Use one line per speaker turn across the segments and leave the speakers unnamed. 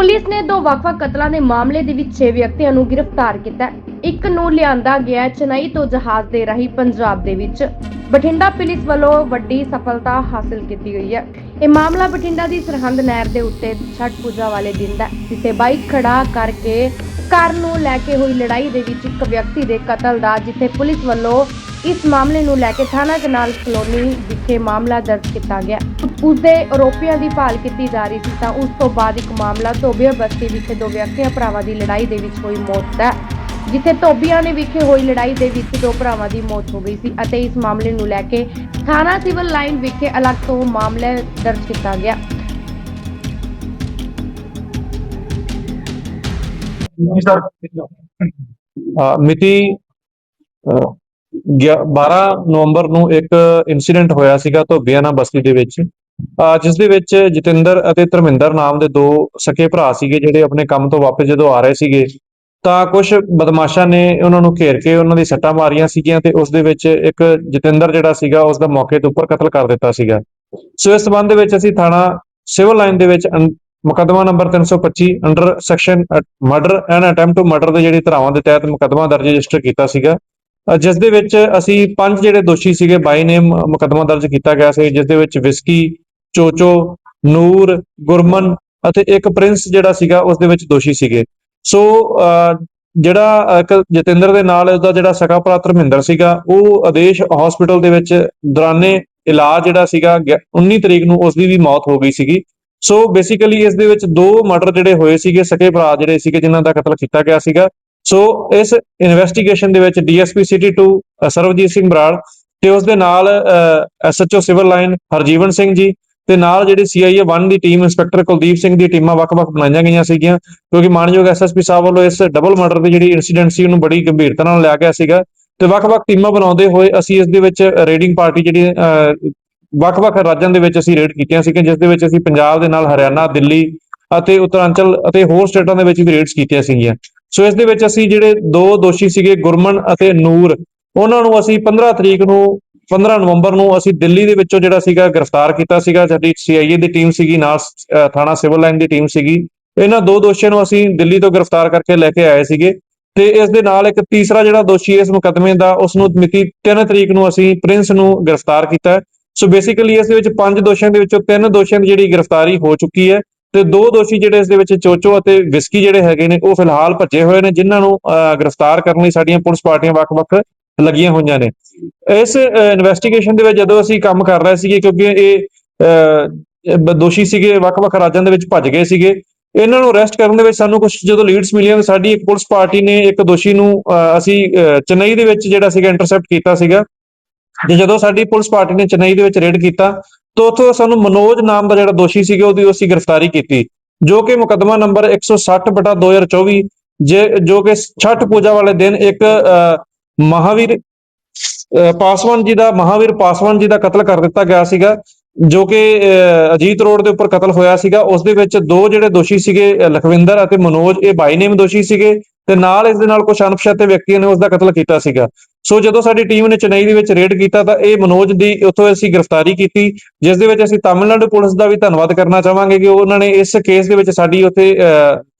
Police ਨੇ ਦੋ ਵੱਖ-ਵੱਖ ਕਤਲਾਂ ਦੇ ਮਾਮਲੇ ਦੇ ਵਿੱਚ 6 ਵਿਅਕਤੀਆਂ ਨੂੰ ਗ੍ਰਿਫਤਾਰ ਕੀਤਾ ਹੈ। ਇੱਕ ਨੂੰ ਲਿਆਂਦਾ ਗਿਆ ਹੈ ਚੇਨਈ ਤੋਂ ਜਹਾਜ਼ ਦੇ ਰਾਹੀਂ ਪੰਜਾਬ ਦੇ ਵਿੱਚ। ਬਠਿੰਡਾ ਪੁਲਿਸ ਵੱਲੋਂ ਵੱਡੀ ਸਫਲਤਾ ਹਾਸਲ ਕੀਤੀ ਗਈ ਹੈ। ਇਹ ਮਾਮਲਾ ਬਠਿੰਡਾ ਦੀ ਸਰਹੰਦ ਨਹਿਰ ਦੇ ਉੱਤੇ ਛਠ ਪੂਜਾ ਵਾਲੇ ਦਿਨ ਦਾ ਹੈ, ਜਿੱਥੇ ਬਾਈਕ ਖੜਾ ਕਰਕੇ ਕਾਰ ਨੂੰ ਲੈ ਕੇ ਹੋਈ ਲੜਾਈ ਦੇ ਵਿੱਚ ਇੱਕ ਵਿਅਕਤੀ ਦੇ ਕਤਲ ਦਾ ਜਿੱਥੇ ਪੁਲਿਸ ਵੱਲੋਂ ਇਸ ਮਾਮਲੇ ਨੂੰ ਲੈ ਕੇ ਥਾਣਾ ਕਨਾਲ ਕਲੋਨੀ ਵਿਖੇ ਮਾਮਲਾ ਦਰਜ ਕੀਤਾ ਗਿਆ ਉਸ ਦੇ ਆਰੋਪੀਆਂ ਦੀ ਭਾਲ ਕੀਤੀ ਜਾ ਰਹੀ ਸੀ ਤਾਂ ਉਸ ਤੋਂ ਬਾਅਦ ਇੱਕ ਮਾਮਲਾ ਧੋਬੀਆ ਬਸਤੀ ਵਿਖੇ ਦੋ ਵਿਅਕਤੀਆਂ ਭਰਾਵਾਂ ਦੀ ਲੜਾਈ ਦੇ ਵਿੱਚ ਹੋਈ ਮੌਤ ਦਾ ਜਿੱਥੇ ਧੋਬੀਆਂ ਨੇ ਵਿਖੇ ਹੋਈ ਲੜਾਈ ਦੇ ਵਿੱਚ ਦੋ ਭਰਾਵਾਂ ਦੀ ਮੌਤ ਹੋ ਗਈ ਸੀ ਅਤੇ ਇਸ ਮਾਮਲੇ ਨੂੰ ਲੈ ਕੇ ਥਾਣਾ ਸਿਵਲ ਲਾਈਨ ਵਿਖੇ ਅਲੱਗ ਤੋਂ ਮਾਮਲਾ ਦਰਜ ਕੀਤਾ ਗਿਆ।
ਜੀ ਸਰ। ਮਿਤੀ ਅ, 12 ਨਵੰਬਰ ਨੂੰ ਇੱਕ ਇਨਸੀਡੈਂਟ ਹੋਇਆ ਸੀਗਾ ਧੋਬੀਆਣਾ ਬਸਤੀ ਦੇ ਵਿੱਚ। ਜਿਸ ਦੇ ਵਿੱਚ ਜਤਿੰਦਰ ਅਤੇ ਧਰਮਿੰਦਰ ਨਾਮ ਦੇ ਦੋ ਸਕੇ ਭਰਾ ਸੀਗੇ ਜਿਹੜੇ ਆਪਣੇ ਕੰਮ ਤੋਂ ਵਾਪਸ ਜਦੋਂ ਆ ਰਹੇ ਸੀਗੇ ਤਾਂ ਕੁਝ ਬਦਮਾਸ਼ਾਂ ਨੇ ਉਹਨਾਂ ਨੂੰ ਘੇਰ ਕੇ ਉਹਨਾਂ ਦੀ ਸੱਟਾਂ ਮਾਰੀਆਂ ਸੀਗੀਆਂ ਤੇ ਉਸ ਦੇ ਵਿੱਚ ਇੱਕ ਜਤਿੰਦਰ ਜਿਹੜਾ ਸੀਗਾ ਉਸ ਦਾ ਮੌਕੇ ਤੋਂ ਉੱਪਰ ਕਤਲ ਕਰ ਦਿੱਤਾ ਸੀਗਾ। ਸੋ ਇਸ ਸਬੰਧ ਦੇ ਵਿੱਚ ਅਸੀਂ ਥਾਣਾ ਸਿਵਲ ਲਾਈਨ ਦੇ ਵਿੱਚ ਅੰ- ਮੁਕੱਦਮਾ number 325 under section murder and attempt to murder ਦੇ ਜਿਹੜੀ ਧਾਰਾਵਾਂ ਦੇ ਤਹਿਤ ਮੁਕੱਦਮਾ ਦਰਜ ਰਜਿਸਟਰ ਕੀਤਾ ਸੀਗਾ। ਅ, ਜਿਸ ਦੇ ਵਿੱਚ ਅਸੀਂ ਪੰਜ ਜਿਹੜੇ ਦੋਸ਼ੀ ਸੀਗੇ ਬਾਈ ਨੇਮ ਮੁਕੱਦਮਾ ਦਰਜ ਕੀਤਾ ਗਿਆ ਸੀ ਜਿਸ ਦੇ ਵਿੱਚ ਵਿਸਕੀ ਚੋਚੋ ਨੂਰ ਗੁਰਮਨ ਅਤੇ ਇੱਕ ਪ੍ਰਿੰਸ ਜਿਹੜਾ ਸੀਗਾ ਉਸ ਦੇ ਵਿੱਚ ਦੋਸ਼ੀ ਸੀਗੇ। ਸੋ ਜਿਹੜਾ ਜਤਿੰਦਰ ਦੇ ਨਾਲ ਉਹਦਾ ਜਿਹੜਾ ਸਕਾ ਭਰਾ ਧਰਮਿੰਦਰ ਸੀਗਾ ਉਹ ਆਦੇਸ਼ ਹਸਪੀਟਲ ਦੇ ਵਿੱਚ ਦੌਰਾਨੇ ਇਲਾਜ ਜਿਹੜਾ ਸੀਗਾ ਗਿਆ- 19 ਤਰੀਕ ਨੂੰ ਉਸ ਦੀ ਵੀ ਮੌਤ ਹੋ ਗਈ ਸੀਗੀ। ਸੋ ਬੇਸਿਕਲੀ ਇਸ ਦੇ ਵਿੱਚ ਦੋ ਮਰਡਰ ਜਿਹੜੇ ਹੋਏ ਸੀਗੇ ਸਕੇ ਭਰਾ ਜਿਹੜੇ ਸੀਗੇ ਜਿਨ੍ਹਾਂ ਦਾ ਕਤਲ ਕੀਤਾ ਗਿਆ ਸੀਗਾ। ਸੋ ਇਸ ਇਨਵੈਸਟੀਗੇਸ਼ਨ ਦੇ ਵਿੱਚ ਡੀਐਸਪੀ ਸਿਟੀ 2 ਅ, ਸਰਵਜੀਤ ਸਿੰਘ ਬਰਾੜ ਤੇ ਉਸ ਦੇ ਨਾਲ SHO civil line Harjeevan Singh ji ਤੇ ਨਾਲ ਜਿਹੜੀ ਸੀਆਈਏ 1 ਦੀ ਟੀਮ ਇੰਸਪੈਕਟਰ ਕੁਲਦੀਪ ਸਿੰਘ ਦੀ ਟੀਮਾਂ ਵੱਖ-ਵੱਖ ਬਣਾਈਆਂ ਗਈਆਂ ਸੀਗੀਆਂ, ਕਿਉਂਕਿ ਮਾਨਯੋਗ ਐਸਐਸਪੀ ਸਾਹਿਬ ਵੱਲੋਂ ਇਸ ਡਬਲ ਮਰਡਰ ਦੀ ਜਿਹੜੀ ਇਨਸੀਡੈਂਟ ਸੀ, ਉਹਨੂੰ ਬੜੀ ਗੰਭੀਰਤਾ ਨਾਲ ਲਿਆ ਗਿਆ ਸੀਗਾ ਤੇ ਵੱਖ-ਵੱਖ ਟੀਮਾਂ ਬਣਾਉਂਦੇ ਹੋਏ ਅਸੀਂ ਇਸ ਦੇ ਵਿੱਚ ਰੇਡਿੰਗ ਪਾਰਟੀ ਜਿਹੜੀ ਵੱਖ-ਵੱਖ ਰਾਜਾਂ ਦੇ ਵਿੱਚ ਅਸੀਂ ਰੇਡ ਕੀਤੀਆਂ ਸੀਗੀਆਂ, ਜਿਸ ਦੇ ਵਿੱਚ ਅਸੀਂ ਪੰਜਾਬ ਦੇ ਨਾਲ ਹਰਿਆਣਾ, ਦਿੱਲੀ ਅਤੇ ਉੱਤਰਾਂਚਲ ਅਤੇ ਹੋਰ ਸਟੇਟਾਂ ਦੇ ਵਿੱਚ ਵੀ ਰੇਡਸ ਕੀਤੀਆਂ ਸੀਗੀਆਂ। ਸੋ ਇਸ ਦੇ ਵਿੱਚ ਅਸੀਂ ਜਿਹੜੇ ਦੋ ਦੋਸ਼ੀ ਸੀਗੇ, ਗੁਰਮਨ ਅਤੇ ਨੂਰ, ਉਹਨਾਂ ਨੂੰ ਅਸੀਂ 15 ਤਰੀਕ ਨੂੰ 15 ਨਵੰਬਰ ਨੂੰ ਅਸੀਂ ਦਿੱਲੀ ਦੇ ਵਿੱਚੋਂ ਜਿਹੜਾ ਸੀਗਾ ਗ੍ਰਿਫਤਾਰ ਕੀਤਾ ਸੀਗਾ ਸਾਡੀ ਸੀਆਈਏ ਦੀ ਟੀਮ ਸੀਗੀ ਨਾਲ ਥਾਣਾ ਸਿਵਲ ਲਾਈਨ ਦੀ ਟੀਮ ਸੀਗੀ। ਇਹਨਾਂ ਦੋ ਦੋਸ਼ੀਆਂ ਨੂੰ ਅਸੀਂ ਦਿੱਲੀ ਤੋਂ ਗ੍ਰਿਫਤਾਰ ਕਰਕੇ ਲੈ ਕੇ ਆਏ ਸੀਗੇ ਤੇ ਇਸ ਦੇ ਨਾਲ ਇੱਕ ਤੀਸਰਾ ਜਿਹੜਾ ਦੋਸ਼ੀ ਇਸ ਮੁਕੱਦਮੇ ਦਾ ਉਸ ਨੂੰ ਮਿਤੀ 3 ਤਰੀਕ ਨੂੰ ਅਸੀਂ ਪ੍ਰਿੰਸ ਨੂੰ ਗ੍ਰਿਫਤਾਰ ਕੀਤਾ। ਸੋ ਬੇਸਿਕਲੀ ਇਸ ਦੇ ਵਿੱਚ ਪੰਜ ਦੋਸ਼ੀਆਂ ਦੇ ਵਿੱਚੋਂ ਤਿੰਨ ਦੋਸ਼ੀਆਂ ਦੀ ਜਿਹੜੀ ਗ੍ਰਿਫਤਾਰੀ ਹੋ ਚੁੱਕੀ ਹੈ ਤੇ ਦੋ ਦੋਸ਼ੀ ਜਿਹੜੇ ਇਸ ਦੇ ਵਿੱਚ ਚੋਚੋ ਅਤੇ ਵਿਸਕੀ ਜਿਹੜੇ ਹੈਗੇ ਨੇ ਉਹ ਫਿਲਹਾਲ ਭੱਜੇ ਹੋਏ ਨੇ ਜਿਨ੍ਹਾਂ ਨੂੰ ਅ, ਗ੍ਰਿਫਤਾਰ ਕਰਨ ਲਈ ਸਾਡੀਆਂ ਪੁਲਿਸ ਪਾਰਟੀਆਂ ਵੱਖ-ਵੱਖ ਲੱਗੀਆਂ ਹੋਈਆਂ ਨੇ। ਇਸ ਇਨਵੈਸਟੀਗੇਸ਼ਨ ਦੇ ਵਿੱਚ ਜਦੋਂ ਅਸੀਂ ਕੰਮ ਕਰ ਰਹੇ ਸੀਗੇ ਕਿਉਂਕਿ ਇਹ ਅ, ਦੋਸ਼ੀ ਸੀਗੇ ਵੱਖ-ਵੱਖ ਰਾਜਾਂ ਦੇ ਵਿੱਚ ਭੱਜ ਗਏ ਸੀਗੇ ਇਹਨਾਂ ਨੂੰ ਅਰੈਸਟ ਕਰਨ ਦੇ ਵਿੱਚ ਸਾਨੂੰ ਕੁਝ ਜਦੋਂ ਲੀਡਸ ਮਿਲੀਆਂ ਤਾਂ ਸਾਡੀ ਇੱਕ ਪੁਲਿਸ ਪਾਰਟੀ ਨੇ ਇੱਕ ਦੋਸ਼ੀ ਨੂੰ ਅਸੀਂ ਅ, ਚੇਨਈ ਦੇ ਵਿੱਚ ਜਿਹੜਾ ਸੀਗਾ ਇੰਟਰਸੈਪਟ ਕੀਤਾ ਸੀਗਾ। ਤੇ ਜਦੋਂ ਸਾਡੀ ਪੁਲਿਸ ਪਾਰਟੀ ਨੇ ਚੇਨਈ ਦੇ ਵਿੱਚ ਰੇਡ ਕੀਤਾ ਤਾਂ ਉੱਥੋਂ ਸਾਨੂੰ ਮਨੋਜ ਨਾਮ ਦਾ ਜਿਹੜਾ ਦੋਸ਼ੀ ਸੀਗਾ ਉਹਦੀ ਅਸੀਂ ਗ੍ਰਿਫਤਾਰੀ ਕੀਤੀ ਜੋ ਕਿ ਮੁਕੱਦਮਾ ਨੰਬਰ 160 ਬਟਾ 2024 ਜੇ ਜੋ ਕਿ ਛਠ ਪੂਜਾ ਵਾਲੇ ਦਿਨ ਇੱਕ ਅ, ਮਹਾਵੀਰ ਪਾਸਵਾਨ ਜੀ ਦਾ, ਮਹਾਵੀਰ ਪਾਸਵਾਨ ਜੀ ਦਾ ਕਤਲ ਕਰ ਦਿੱਤਾ ਗਿਆ ਸੀਗਾ, ਜੋ ਕਿ ਅਜੀਤ ਰੋਡ ਦੇ ਉੱਪਰ ਕਤਲ ਹੋਇਆ ਸੀਗਾ। ਉਸ ਦੇ ਵਿੱਚ ਦੋ ਜਿਹੜੇ ਦੋਸ਼ੀ ਸੀਗੇ ਲਖਵਿੰਦਰ ਅਤੇ ਮਨੋਜ, ਇਹ ਬਾਈ ਨੇਮ ਦੋਸ਼ੀ ਸੀਗੇ ਤੇ ਨਾਲ ਇਸ ਦੇ ਨਾਲ ਕੁਝ ਅਣਪਛਾਤੇ ਵਿਅਕਤੀਆਂ ਨੇ ਉਸ ਦਾ ਕਤਲ ਕੀਤਾ ਸੀਗਾ। ਸੋ ਜਦੋਂ ਸਾਡੀ ਟੀਮ ਨੇ ਚੇਨਈ ਦੇ ਵਿੱਚ ਰੇਡ ਕੀਤਾ ਤਾਂ ਇਹ ਮਨੋਜ ਦੀ ਉੱਥੋਂ ਅਸੀਂ ਗ੍ਰਿਫਤਾਰੀ ਕੀਤੀ, ਜਿਸ ਦੇ ਵਿੱਚ ਅਸੀਂ ਤਾਮਿਲਨਾਡੂ ਪੁਲਿਸ ਦਾ ਵੀ ਧੰਨਵਾਦ ਕਰਨਾ ਚਾਹਾਂਗੇ ਕਿ ਉਹਨਾਂ ਨੇ ਇਸ ਕੇਸ ਦੇ ਵਿੱਚ ਸਾਡੀ ਉੱਥੇ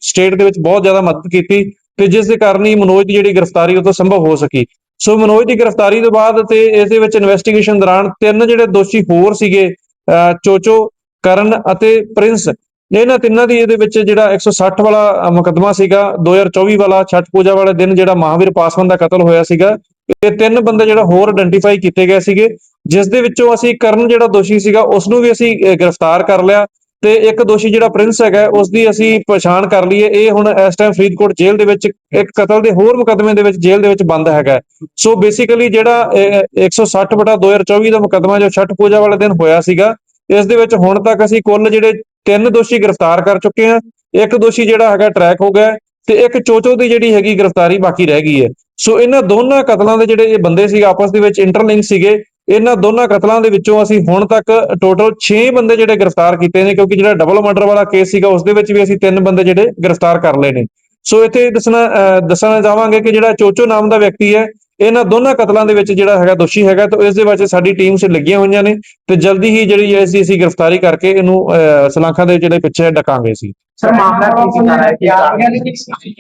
ਸਟੇਟ ਦੇ ਵਿੱਚ ਬਹੁਤ ਜ਼ਿਆਦਾ ਮਦਦ ਕੀਤੀ। ਤੇ ਜਿਸ ਦੇ ਕਾਰਨ ਹੀ ਮਨੋਜ ਦੀ ਜਿਹੜੀ ਗ੍ਰਿਫਤਾਰੀ ਉਹ ਤੋਂ ਸੰਭਵ ਹੋ ਸਕੀ। ਸੋ ਮਨੋਜ ਦੀ ਗ੍ਰਿਫਤਾਰੀ ਤੋਂ ਬਾਅਦ ਤੇ ਇਸ ਦੇ ਵਿੱਚ ਇਨਵੈਸਟੀਗੇਸ਼ਨ ਦੌਰਾਨ ਤਿੰਨ ਜਿਹੜੇ ਦੋਸ਼ੀ ਹੋਰ ਸੀਗੇ ਅਹ ਚੋਚੋ ਕਰਨ ਅਤੇ ਪ੍ਰਿੰਸ। ਇਹਨਾਂ ਤਿੰਨਾਂ ਦੀ ਇਹਦੇ ਵਿੱਚ ਜਿਹੜਾ 160 ਵਾਲਾ ਅ, ਮੁਕੱਦਮਾ ਸੀਗਾ 2024 ਵਾਲਾ ਛਠ ਪੂਜਾ ਵਾਲੇ ਦਿਨ ਜਿਹੜਾ ਮਹਾਵੀਰ ਪਾਸਵਾਨ ਦਾ ਕਤਲ ਹੋਇਆ ਸੀਗਾ। ਇਹ ਤਿੰਨ ਬੰਦੇ ਜਿਹੜਾ ਹੋਰ ਆਇਡੈਂਟੀਫਾਈ ਕੀਤੇ ਗਏ ਸੀਗੇ ਜਿਸ ਦੇ ਵਿੱਚੋਂ ਅਸੀਂ ਕਰਨ ਜਿਹੜਾ ਦੋਸ਼ੀ ਸੀਗਾ ਉਸ ਨੂੰ ਵੀ ਅਸੀਂ ਗ੍ਰਿਫਤਾਰ ਕਰ ਲਿਆ। ਤੇ ਇੱਕ ਦੋਸ਼ੀ ਜਿਹੜਾ ਪ੍ਰਿੰਸ ਹੈਗਾ ਉਸ ਦੀ ਅਸੀਂ ਪਛਾਣ ਕਰ ਲਈਏ। ਇਹ ਹੁਣ ਇਸ ਟਾਈਮ ਫਰੀਦਕੋਟ ਜੇਲ੍ਹ ਦੇ ਵਿੱਚ ਇੱਕ ਕਤਲ ਦੇ ਹੋਰ ਮੁਕੱਦਮੇ ਦੇ ਵਿੱਚ ਜੇਲ੍ਹ ਦੇ ਵਿੱਚ ਬੰਦ ਹੈਗਾ। ਸੋ ਬੇਸਿਕਲੀ ਜਿਹੜਾ ਅ, 160 ਬਟਾ 2024 ਦਾ ਮੁਕੱਦਮਾ ਜੋ ਛਠ ਪੂਜਾ ਵਾਲੇ ਦਿਨ ਹੋਇਆ ਸੀਗਾ ਇਸ ਦੇ ਵਿੱਚ ਹੁਣ ਤੱਕ ਅਸੀਂ ਕੁੱਲ ਜਿਹੜੇ ਤਿੰਨ ਦੋਸ਼ੀ ਗ੍ਰਿਫਤਾਰ ਕਰ ਚੁੱਕੇ ਹਾਂ। ਇੱਕ ਦੋਸ਼ੀ ਜਿਹੜਾ ਹੈਗਾ ਟਰੈਕ ਹੋ ਗਿਆ ਹੈ ਤੇ ਇੱਕ ਚੋਚੋ ਦੀ ਜਿਹੜੀ ਹੈਗੀ ਗ੍ਰਿਫਤਾਰੀ ਬਾਕੀ ਰਹਿ ਗਈ ਹੈ। ਸੋ ਇਹਨਾਂ ਦੋਨਾਂ ਕਤਲਾਂ ਦੇ ਜਿਹੜੇ ਇਹ ਬੰਦੇ ਸੀਗੇ ਆਪਸ ਦੇ ਵਿੱਚ ਇੰਟਰਲਿੰਕ ਸੀਗੇ। ਇਹਨਾਂ ਦੋਨਾਂ ਕਤਲਾਂ ਦੇ ਵਿੱਚੋਂ ਅਸੀਂ ਹੁਣ ਤੱਕ ਟੋਟਲ 6 ਬੰਦੇ ਜਿਹੜੇ ਗ੍ਰਿਫਤਾਰ ਕੀਤੇ ਨੇ ਕਿਉਂਕਿ ਜਿਹੜਾ ਡਬਲ ਮਰਡਰ ਵਾਲਾ ਕੇਸ ਸੀਗਾ ਉਸ ਦੇ ਵਿੱਚ ਵੀ ਅਸੀਂ ਤਿੰਨ ਬੰਦੇ ਜਿਹੜੇ ਗ੍ਰਿਫਤਾਰ ਕਰ ਲਏ ਨੇ। ਸੋ ਇੱਥੇ ਦੱਸਣਾ ਦੱਸਣਾ ਚਾਹਾਂਗੇ ਕਿ ਜਿਹੜਾ ਚੋਚੋ ਨਾਮ ਦਾ ਵਿਅਕਤੀ ਹੈ ਇਹਨਾਂ ਦੋਨਾਂ ਕਤਲਾਂ ਦੇ ਵਿੱਚ ਜਿਹੜਾ ਹੈਗਾ ਦੋਸ਼ੀ ਹੈਗਾ ਤੇ ਇਸ ਦੇ ਵਿੱਚ ਸਾਡੀ ਟੀਮ ਸੇ ਲੱਗੀਆਂ ਹੋਈਆਂ ਨੇ ਤੇ ਜਲਦੀ ਹੀ ਜਿਹੜੀ ਹੈ ਅਸੀਂ ਅਸੀਂ ਗ੍ਰਿਫਤਾਰੀ ਕਰਕੇ ਇਹਨੂੰ ਅਹ, ਸਲਾਖਾਂ ਦੇ ਜਿਹੜੇ ਪਿੱਛੇ ਡਕਾਂਗੇ ਸੀ
ਸਰ ਮਾਮਲਾ ਕੀ ਸੀ? ਸਾਰਾ ਕੀ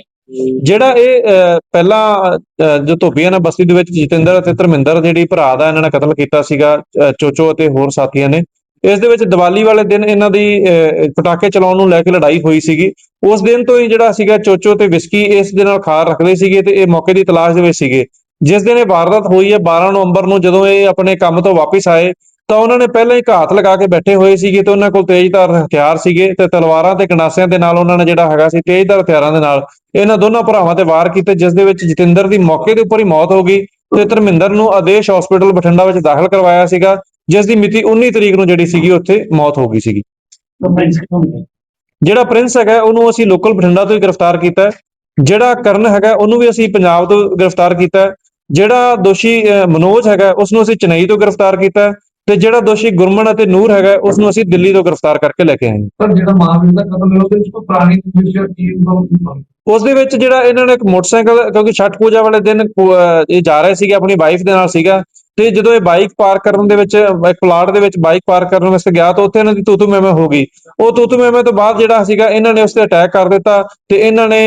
ਜਿਹੜਾ ਇਹ ਅਹ, ਪਹਿਲਾਂ ਜੋ ਧੋਬੀਆਂ ਨਾਲ ਬਸਤੀ ਦੇ ਵਿੱਚ ਜਤਿੰਦਰ ਅਤੇ ਧਰਮਿੰਦਰ ਜਿਹੜੀ ਭਰਾ ਦਾ ਇਹਨਾਂ ਨੇ ਕਤਲ ਕੀਤਾ ਸੀਗਾ ਚੋਚੋ ਅਤੇ ਹੋਰ ਸਾਥੀਆਂ ਨੇ ਇਸ ਦੇ ਵਿੱਚ ਦੀਵਾਲੀ ਵਾਲੇ ਦਿਨ ਇਹਨਾਂ ਦੀ ਅਹ, ਪਟਾਕੇ ਚਲਾਉਣ ਨੂੰ ਲੈ ਕੇ ਲੜਾਈ ਹੋਈ ਸੀਗੀ। ਉਸ ਦਿਨ ਤੋਂ ਹੀ ਜਿਹੜਾ ਸੀਗਾ ਚੋਚੋ ਤੇ ਵਿਸਕੀ ਇਸ ਦੇ ਨਾਲ ਖਾਰ ਰੱਖਦੇ ਸੀਗੇ ਤੇ ਇਹ ਮੌਕੇ ਦੀ ਤਲਾਸ਼ ਦੇ ਵਿੱਚ ਸੀਗੇ। ਜਿਸ ਦਿਨ ਇਹ ਵਾਰਦਾਤ ਹੋਈ ਹੈ 12 ਨਵੰਬਰ ਨੂੰ ਜਦੋਂ ਇਹ ਆਪਣੇ ਕੰਮ ਤੋਂ ਵਾਪਸ ਆਏ ਤਾਂ ਉਹਨਾਂ ਨੇ ਪਹਿਲਾਂ ਹੀ ਘਾਤ ਲਗਾ ਕੇ ਬੈਠੇ ਹੋਏ ਸੀਗੇ ਤੇ ਉਹਨਾਂ ਕੋਲ ਤੇਜ਼ਧਾਰ ਹਥਿਆਰ ਸੀਗੇ ਤੇ ਤਲਵਾਰਾਂ ਤੇ ਗੰਡਾਸਿਆਂ ਦੇ ਨਾਲ ਉਹਨਾਂ ਨੇ ਜਿਹੜਾ ਹੈਗਾ ਸੀ ਤੇਜ਼ਧਾਰ ਹਥਿਆਰਾਂ ਦੇ ਨਾਲ ਇਹਨਾਂ ਦੋਨਾਂ ਭਰਾਵਾਂ ਤੇ ਵਾਰ ਕੀਤੇ ਜਿਸ ਦੇ ਵਿੱਚ ਜਤਿੰਦਰ ਦੀ ਮੌਕੇ ਦੇ ਉੱਪਰ ਹੀ ਮੌਤ ਹੋ ਗਈ ਤੇ ਧਰਮਿੰਦਰ ਨੂੰ ਆਦੇਸ਼ ਹਸਪੀਟਲ ਬਠਿੰਡਾ ਵਿੱਚ ਦਾਖਲ ਕਰਵਾਇਆ ਸੀਗਾ ਜਿਸ ਦੀ ਮਿਤੀ 19 ਤਰੀਕ ਨੂੰ ਜਿਹੜੀ ਸੀਗੀ ਉੱਥੇ ਮੌਤ ਹੋ ਗਈ ਸੀਗੀ ਜਿਹੜਾ ਪ੍ਰਿੰਸ ਹੈਗਾ ਉਹਨੂੰ ਅਸੀਂ ਲੋਕਲ ਬਠਿੰਡਾ ਤੋਂ ਹੀ ਗ੍ਰਿਫਤਾਰ ਕੀਤਾ ਹੈ। ਜਿਹੜਾ ਕਰਨ ਹੈਗਾ ਉਹਨੂੰ ਵੀ ਅਸੀਂ ਪੰਜਾਬ ਤੋਂ ਗ੍ਰਿਫਤਾਰ ਕੀਤਾ ਹੈ। ਜਿਹੜਾ ਦੋਸ਼ੀ ਮਨੋਜ ਹੈਗਾ ਉਸ ਨੂੰ ਅਸੀਂ ਚੇਨਈ ਤੋਂ ਗ੍ਰਿਫਤਾਰ ਕੀਤਾ ਹੈ ਤੇ ਜਿਹੜਾ ਦੋਸ਼ੀ ਗੁਰਮਨ ਅਤੇ ਨੂਰ ਹੈਗਾ ਉਸ ਨੂੰ ਅਸੀਂ ਦਿੱਲੀ ਤੋਂ ਗ੍ਰਿਫਤਾਰ ਕਰਕੇ ਲੈ ਕੇ ਆਏ ਹਾਂ।
ਸਰ ਜਿਹੜਾ ਮਹਾਵੀਰ ਦਾ ਕਤਲ ਹੋਇਆ ਉਹਦੇ ਵਿੱਚ ਕੋਈ ਪੁਰਾਣੀ ਵਿਸ਼ੇ ਚੀਜ਼ ਤੋਂ
ਉਸ ਦੇ ਵਿੱਚ ਜਿਹੜਾ ਇਹਨਾਂ ਨੇ ਇੱਕ ਮੋਟਰਸਾਈਕਲ ਕਿਉਂਕਿ ਛਠ ਪੂਜਾ ਵਾਲੇ ਦਿਨ ਇਹ ਜਾ ਰਹੇ ਸੀਗੇ ਆਪਣੀ ਵਾਈਫ ਦੇ ਨਾਲ ਸੀਗਾ। ਤੇ ਜਦੋਂ ਇਹ ਬਾਈਕ ਪਾਰਕ ਕਰਨ ਦੇ ਵਿੱਚ ਇੱਕ ਪਲਾਟ ਦੇ ਵਿੱਚ ਬਾਈਕ ਪਾਰਕ ਕਰਨ ਵਾਸਤੇ ਗਿਆ ਤਾਂ ਉੱਥੇ ਇਹਨਾਂ ਦੀ ਤੂਤੂ ਮੈਮੇ ਹੋ ਗਈ। ਉਹ ਤੂਤੂ ਮੈਮੇ ਤੋਂ ਬਾਅਦ ਜਿਹੜਾ ਸੀਗਾ ਇਹਨਾਂ ਨੇ ਉਸ ਤੇ ਅਟੈਕ ਕਰ ਦਿੱਤਾ ਤੇ ਇਹਨਾਂ ਨੇ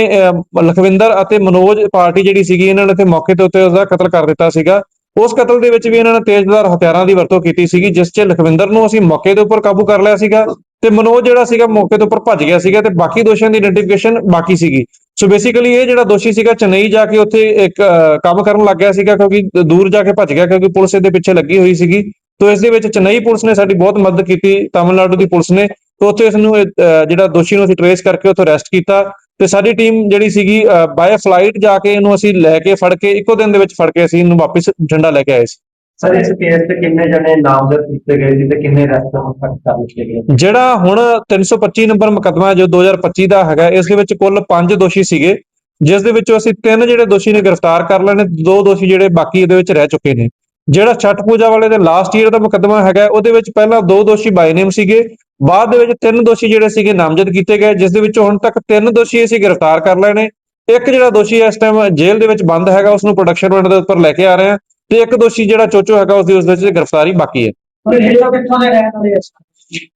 ਲਖਵਿੰਦਰ ਅਤੇ ਮਨੋਜ ਪਾਰਟੀ ਜਿਹੜੀ ਸੀਗੀ ਇਹਨਾਂ ਨੇ ਤੇ ਮੌਕੇ ਤੇ ਉੱਤੇ ਉਸਦਾ ਕਤਲ ਕਰ ਦਿੱਤਾ ਸੀਗਾ। ਉਸ ਕਤਲ ਦੇ ਵਿੱਚ ਵੀ ਇਹਨਾਂ ਨੇ ਤੇਜ਼ਧਾਰ ਹਥਿਆਰਾਂ ਦੀ ਵਰਤੋਂ ਕੀਤੀ ਸੀਗੀ, ਜਿਸ 'ਚ ਲਖਵਿੰਦਰ ਨੂੰ ਅਸੀਂ ਮੌਕੇ ਦੇ ਉੱਪਰ ਕਾਬੂ ਕਰ ਲਿਆ ਸੀਗਾ ਤੇ ਮਨੋਜ ਜਿਹੜਾ ਸੀਗਾ ਮੌਕੇ ਦੇ ਉੱਪਰ ਭੱਜ ਗਿਆ ਸੀਗਾ ਤੇ ਬਾਕੀ ਦੋਸ਼ੀਆਂ ਦੀ ਆਇਡੈਂਟੀਫਿਕੇਸ਼ਨ ਬਾਕੀ ਸੀਗੀ। ਸੋ ਬੇਸਿਕਲੀ ਇਹ ਜਿਹੜਾ ਦੋਸ਼ੀ ਸੀਗਾ ਚੇਨਈ ਜਾ ਕੇ ਉੱਥੇ ਇੱਕ ਕੰਮ ਕਰਨ ਲੱਗ ਗਿਆ ਸੀਗਾ ਕਿਉਂਕਿ ਦੂਰ ਜਾ ਕੇ ਭੱਜ ਗਿਆ ਕਿਉਂਕਿ ਪੁਲਿਸ ਇਹਦੇ ਪਿੱਛੇ ਲੱਗੀ ਹੋਈ ਸੀਗੀ। ਤੋਂ ਇਸ ਦੇ ਵਿੱਚ ਚੇਨਈ ਪੁਲਿਸ ਨੇ ਸਾਡੀ ਬਹੁਤ ਮਦਦ ਕੀਤੀ, ਤਾਮਿਲਨਾਡੂ ਦੀ ਪੁਲਿਸ ਨੇ। ਤੋਂ ਉੱਥੇ ਇਸ ਨੂੰ ਜਿਹੜਾ ਦੋਸ਼ੀ ਨੂੰ ਅਸੀਂ ਟਰੇਸ ਕਰਕੇ ਉੱਥੇ ਅਰੈਸਟ ਕੀਤਾ। ਤੇ ਸਾਡੀ ਟੀਮ ਜਿਹੜੀ ਸੀਗੀ ਬਾਏ ਫਲਾਈਟ ਜਾ ਕੇ ਇਹਨੂੰ ਅਸੀਂ ਲੈ ਕੇ ਫੜ ਕੇ ਇੱਕੋ ਦਿਨ ਦੇ ਵਿੱਚ ਫੜ ਕੇ ਅਸੀਂ ਇਹਨੂੰ ਵਾਪਸ ਠੰਡਾ ਲੈ ਕੇ ਆਏ ਸੀ।
ਸਰ ਇਸ ਕੇਸ ਤੇ ਕਿੰਨੇ ਜਣੇ ਨਾਮਜ਼ਦ ਕੀਤੇ ਗਏ ਸੀ ਤੇ ਕਿੰਨੇ ਰੈਸਟ ਹੁਣ ਤੱਕ ਕਰ ਲਿੱਤੇ ਗਏ
ਜਿਹੜਾ ਹੁਣ 325 ਨੰਬਰ ਮੁਕੱਦਮਾ ਜੋ 2025 ਦਾ ਹੈਗਾ ਇਸ ਦੇ ਵਿੱਚ ਕੁੱਲ 5 ਦੋਸ਼ੀ ਸੀਗੇ ਜਿਸ ਦੇ ਵਿੱਚੋਂ ਅਸੀਂ ਤਿੰਨ ਜਿਹੜੇ ਦੋਸ਼ੀ ਨੇ ਗ੍ਰਿਫਤਾਰ ਕਰ ਲਏ ਨੇ ਦੋ ਦੋਸ਼ੀ ਜਿਹੜੇ ਬਾਕੀ ਇਹਦੇ ਵਿੱਚ ਰਹਿ ਚੁੱਕੇ ਨੇ। ਜਿਹੜਾ ਛਠ ਪੂਜਾ ਵਾਲੇ ਦੇ ਲਾਸਟ ਈਅਰ ਦਾ ਮੁਕੱਦਮਾ ਹੈਗਾ ਉਹਦੇ ਵਿੱਚ ਪਹਿਲਾਂ ਦੋ ਦੋਸ਼ੀ ਬਾਈ ਨੇਮ ਸੀਗੇ ਬਾਅਦ ਦੇ ਵਿੱਚ ਤਿੰਨ ਦੋਸ਼ੀ ਜਿਹੜੇ ਸੀਗੇ ਨਾਮਜ਼ਦ ਕੀਤੇ ਗਏ ਜਿਸ ਦੇ ਵਿੱਚੋਂ ਹੁਣ ਤੱਕ ਤਿੰਨ ਦੋਸ਼ੀ ਅਸੀਂ ਗ੍ਰਿਫਤਾਰ ਕਰ ਲਏ ਨੇ। ਇੱਕ ਜਿਹੜਾ ਦੋਸ਼ੀ ਇਸ ਟਾਈਮ ਜੇਲ੍ਹ ਦੇ ਵਿੱਚ ਬੰਦ ਹੈਗਾ ਉਸ ਨੂੰ ਪ੍ਰੋਡਕਸ਼ਨ ਵਾਰੰਟ ਦੇ ਉੱਪਰ ਲੈ ਕੇ ਆ ਰਹੇ ਹਾਂ ਤੇ ਇੱਕ ਦੋਸ਼ੀ ਜਿਹੜਾ ਚੋਚੋ ਹੈਗਾ ਉਸ ਦੀ ਉਸ ਦੇ ਵਿੱਚ ਗ੍ਰਿਫਤਾਰੀ ਬਾਕੀ ਹੈ।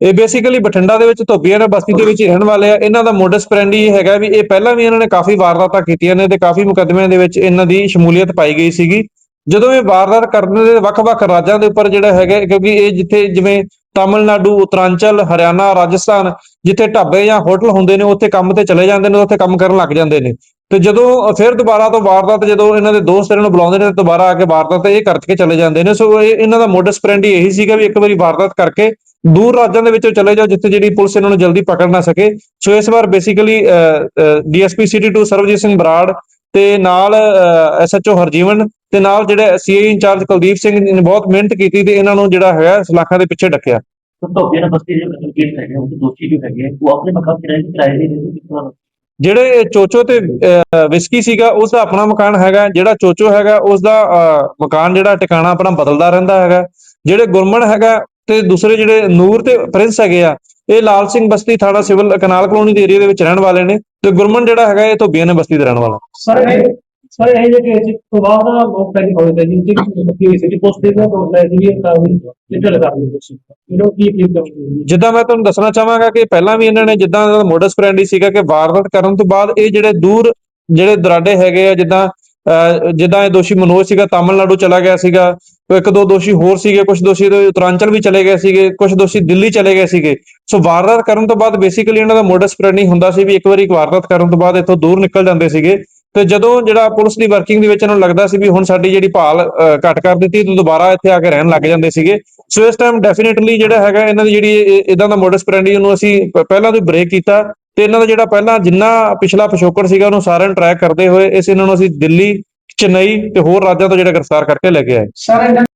ਇਹ ਆ?
ਬੇਸਿਕਲੀ ਬਠਿੰਡਾ ਦੇ ਵਿੱਚ ਧੋਬੀਆਂ ਨੇ ਬਸਤੀ ਦੇ ਵਿੱਚ ਹੀ ਰਹਿਣ ਵਾਲੇ ਆ। ਇਹਨਾਂ ਦਾ ਮੋਡਸ ਪ੍ਰੈਂਡੀ ਹੈਗਾ ਵੀ ਇਹ ਪਹਿਲਾਂ ਵੀ ਇਹਨਾਂ ਨੇ ਕਾਫੀ ਵਾਰਦਾਤਾਂ ਕੀਤੀਆਂ ਨੇ ਤੇ ਕਾਫੀ ਮੁਕੱਦਮਿਆਂ ਦੇ ਵਿੱਚ ਇਹਨਾਂ ਦੀ ਸ਼ਮੂਲੀਅਤ ਪਾਈ ਗਈ ਸੀਗੀ। ਜਦੋਂ ਇਹ ਵਾਰਦਾਤ ਕਰਨ ਦੇ ਵੱਖ-ਵੱਖ ਰਾਜਾਂ ਦੇ ਉੱਪਰ ਜਿਹੜਾ ਹੈਗਾ, ਕਿਉਂਕਿ ਇਹ ਜਿੱਥੇ ਜਿਵੇਂ ਤਾਮਿਲਨਾਡੂ, ਉਤਰਾਂਚਲ, ਹਰਿਆਣਾ, ਰਾਜਸਥਾਨ ਜਿੱਥੇ ਢਾਬੇ ਜਾਂ ਹੋਟਲ ਹੁੰਦੇ ਨੇ, ਉੱਥੇ ਕੰਮ ਤੇ ਚਲੇ ਜਾਂਦੇ ਨੇ, ਉੱਥੇ ਕੰਮ ਕਰਨ ਲੱਗ ਜਾਂਦੇ ਨੇ। ਤੇ ਜਦੋਂ ਫਿਰ ਦੁਬਾਰਾ ਤੋਂ ਵਾਰਦਾਤ, ਜਦੋਂ ਇਹਨਾਂ ਦੇ ਦੋਸਤ ਇਹਨਾਂ ਨੂੰ ਬੁਲਾਉਂਦੇ ਨੇ ਦੁਬਾਰਾ ਆ ਕੇ ਵਾਰਦਾਤ ਇਹ ਕਰਕੇ ਚਲੇ ਜਾਂਦੇ ਨੇ। ਸੋ ਇਹ ਇਹਨਾਂ ਦਾ ਮੋਡਸ ਪ੍ਰੈਂਡੀ ਇਹੀ ਸੀਗਾ ਵੀ ਇੱਕ ਵਾਰੀ ਵਾਰਦਾਤ ਕਰਕੇ ਦੂਰ ਰਾਜਾਂ ਦੇ ਵਿੱਚੋਂ ਚਲੇ ਜਾਓ, ਜਿੱਥੇ ਜਿਹੜੀ ਪੁਲਿਸ ਇਹਨਾਂ ਨੂੰ ਜਲਦੀ ਪਕੜ ਨਾ ਸਕੇ। ਸੋ ਇਸ ਵਾਰ basically DSP city 2 Sarvjeet Singh Brar ਤੇ ਨਾਲ ਐਸਐਚਓ ਹਰਜੀਵਨ ਤੇ ਨਾਲ ਜਿਹੜੇ ਸੀਆਈ ਇੰਚਾਰਜ ਕੁਲਦੀਪ ਸਿੰਘ ਨੇ ਬਹੁਤ ਮਿਹਨਤ ਕੀਤੀ ਤੇ ਇਹਨਾਂ ਨੂੰ ਜਿਹੜਾ ਹੈਗਾ ਸਲਾਖਾਂ ਦੇ ਪਿੱਛੇ ਡੱਕਿਆ
तो धोबिया ने बस्ती जो कतल केस है वो दोषी जो है वो अपने मकान किराए से किराए नहीं देते कितना
ਜਿਹੜੇ ਇਹ ਚੋਚੋ ਤੇ ਅਹ, ਵਿਸਕੀ ਸੀਗਾ ਉਸ ਦਾ ਆਪਣਾ ਮਕਾਨ ਹੈਗਾ ਜਿਹੜਾ ਚੋਚੋ ਹੈਗਾ ਉਸ ਦਾ ਅਹ, ਮਕਾਨ ਜਿਹੜਾ ਟਿਕਾਣਾ ਆਪਣਾ ਬਦਲਦਾ ਰਹਿੰਦਾ ਹੈਗਾ ਜਿਹੜੇ ਗੁਰਮਨ ਹੈਗਾ ਤੇ ਦੂਸਰੇ ਜਿਹੜੇ ਨੂਰ ਤੇ ਪ੍ਰਿੰਸ ਹੈਗੇ ਆ ਇਹ ਲਾਲ ਸਿੰਘ ਬਸਤੀ ਥਾਣਾ ਸਿਵਲ ਕਨਾਲ ਕਲੋਨੀ ਦੇ ਏਰੀਆ ਦੇ ਵਿੱਚ ਰਹਿਣ ਵਾਲੇ ਨੇ ਤੇ ਗੁਰਮਨ ਜਿਹੜਾ ਹੈਗਾ ਇਹ ਧੋਬੀਆਂ ਨੇ ਬਸਤੀ ਦਾ ਰਹਿਣ ਵਾਲਾ
ਸਰ ਇਹ ਸਰ ਇਹ ਜੇ ਕਿ ਤੋਂ ਬਾਅਦ ਲੋਕ ਪਹਿਲੀ ਹੋਏ ਤੇ ਜੀ ਕਿ ਬੱਤੀ ਸੀ ਪੋਸਟ ਦੇ ਦੋ ਲੈ ਜੀ ਇਹ ਕਾਬੂ ਲਿਟਲ ਕਰ ਲਈ ਤੁਸੀਂ ਇਹਨੂੰ ਕੀ ਕੀ ਕਰੋਗੇ?
ਜਿੱਦਾਂ ਮੈਂ ਤੁਹਾਨੂੰ ਦੱਸਣਾ ਚਾਹਾਂਗਾ ਕਿ ਪਹਿਲਾਂ ਵੀ ਇਹਨਾਂ ਨੇ ਜਿੱਦਾਂ ਮੋਡਸ ਫਰੈਂਡੀ ਸੀਗਾ ਕਿ ਵਾਰਦਾਤ ਕਰਨ ਤੋਂ ਬਾਅਦ ਇਹ ਜਿਹੜੇ ਦੂਰ ਜਿਹੜੇ ਦਰਾਡੇ ਹੈਗੇ ਆ, ਜਿੱਦਾਂ ਜਿੱਦਾਂ ਇਹ ਦੋਸ਼ੀ ਮਨੋਜ ਸੀਗਾ, ਤਾਮਿਲਨਾਡੂ ਚਲਾ ਗਿਆ ਸੀਗਾ ਇੱਕ ਦੋ ਦੋਸ਼ੀ ਹੋਰ ਸੀਗੇ ਕੁਝ ਦੋਸ਼ੀ ਤੇ ਉਤਰਾਂਚਲ ਵੀ ਚਲੇ ਗਏ ਸੀਗੇ ਕੁਝ ਦੋਸ਼ੀ ਦਿੱਲੀ ਚਲੇ ਗਏ ਸੀਗੇ। ਸੋ ਵਾਰਦਾਤ ਕਰਨ ਤੋਂ ਬਾਅਦ ਬੇਸਿਕਲੀ ਇਹਨਾਂ ਦਾ ਮੋਡਸ ਫਰੈਂਡੀ ਹੁੰਦਾ ਸੀ ਵੀ ਇੱਕ ਵਾਰੀ ਵਾਰਦਾਤ ਕਰਨ ਤੋਂ ਬਾਅਦ ਇੱਥੋਂ ਦੂਰ ਨਿਕਲ ਜਾਂਦੇ ਸੀਗੇ। ਤੇ ਜਦੋਂ ਜਿਹੜਾ ਪੁਲਿਸ ਦੀ ਵਰਕਿੰਗ ਦੇ ਵਿੱਚ ਇਹਨਾਂ ਨੂੰ ਲੱਗਦਾ ਸੀ ਵੀ ਹੁਣ ਸਾਡੀ ਜਿਹੜੀ ਭਾਲ ਅਹ, ਕਰ ਦਿੱਤੀ ਤੇ ਦੁਬਾਰਾ ਇੱਥੇ ਆ ਕੇ ਰਹਿਣ ਲੱਗ ਜਾਂਦੇ ਸੀਗੇ ਸੋ ਇਸ ਟਾਈਮ ਡੈਫੀਨਿਟਲੀ ਜਿਹੜਾ ਹੈਗਾ ਇਹਨਾਂ ਦੀ ਜਿਹੜੀ ਇਦਾਂ ਦਾ ਮੋਡਸ ਪ੍ਰੈਂਡੀ ਉਹਨੂੰ ਅਸੀਂ ਪਹਿਲਾਂ ਤੋਂ ਬ੍ਰੇਕ ਕੀਤਾ ਤੇ ਇਹਨਾਂ ਦਾ ਜਿਹੜਾ ਪਹਿਲਾਂ ਜਿੰਨਾ ਪਿਛਲਾ ਪਿਛੋਕੜ ਸੀਗਾ ਉਹਨੂੰ ਸਾਰਿਆਂ ਨੂੰ ਟਰੈਕ ਕਰਦੇ ਹੋਏ ਇਸ ਇਹਨਾਂ ਨੂੰ ਅਸੀਂ ਦਿੱਲੀ ਚੇਨਈ ਤੇ ਹੋਰ ਰਾਜਾਂ ਤੋਂ ਜਿਹੜਾ ਗ੍ਰਿਫਤਾਰ ਕਰਕੇ ਲੈ ਕੇ ਆਏ।